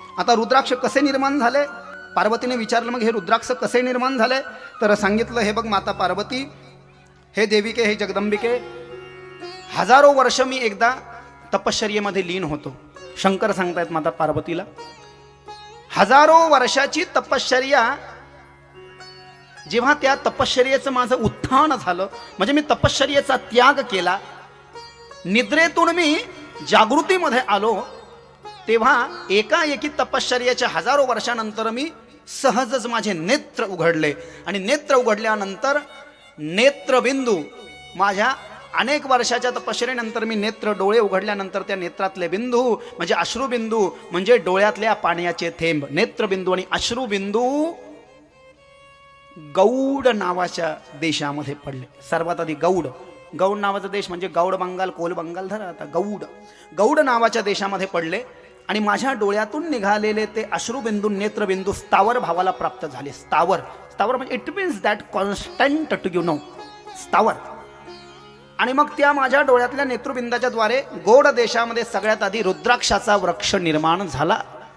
आता रुद्राक्ष कसे निर्माण झाले? पार्वतीने विचारलं मग हे रुद्राक्ष कसे निर्माण झाले? तर सांगितलं हे बघ माता पार्वती हे देविके हे जगदंबिके हजारो वर्ष मी एकदा तपश्चर्येमध्ये लीन होतो. शंकर सांगतायत माता पार्वतीला हजारो वर्षाची तपश्चर्या जेव्हा त्या तपश्चर्येचं माझं उत्थान झालं म्हणजे मी तपश्चर्येचा त्याग केला निद्रेतून मी जागृतीमध्ये आलो तेव्हा एकाएकी तपश्चर्याच्या हजारो वर्षानंतर मी सहजच माझे नेत्र उघडले. आणि नेत्र उघडल्यानंतर नेत्रबिंदू माझ्या अनेक वर्षाच्या तपश्चर्यानंतर मी नेत्र डोळे उघडल्यानंतर त्या नेत्रातले बिंदू म्हणजे अश्रुबिंदू म्हणजे डोळ्यातल्या पाण्याचे थेंब नेत्रबिंदू आणि अश्रुबिंदू गौड नावाच्या देशामध्ये पडले. सर्वात आधी गौड. गौड नावाचा देश म्हणजे गौड बंगाल कोल बंगाल धरा आता गौड. गौड नावाच्या देशामध्ये पडले. आणि माझ्या डोळ्यातून निघालेले ते अश्रुबिंदू नेत्रबिंदू स्थावर भावाला प्राप्त झाले. स्थावर. स्थावर म्हणजे it means that constant to you know स्थावर. आणि मग त्या माझ्या डोळ्यातल्या नेत्रबिंदाच्या द्वारे गोड देशामध्ये सगळ्यात आधी रुद्राक्षाचा वृक्ष निर्माण झाला.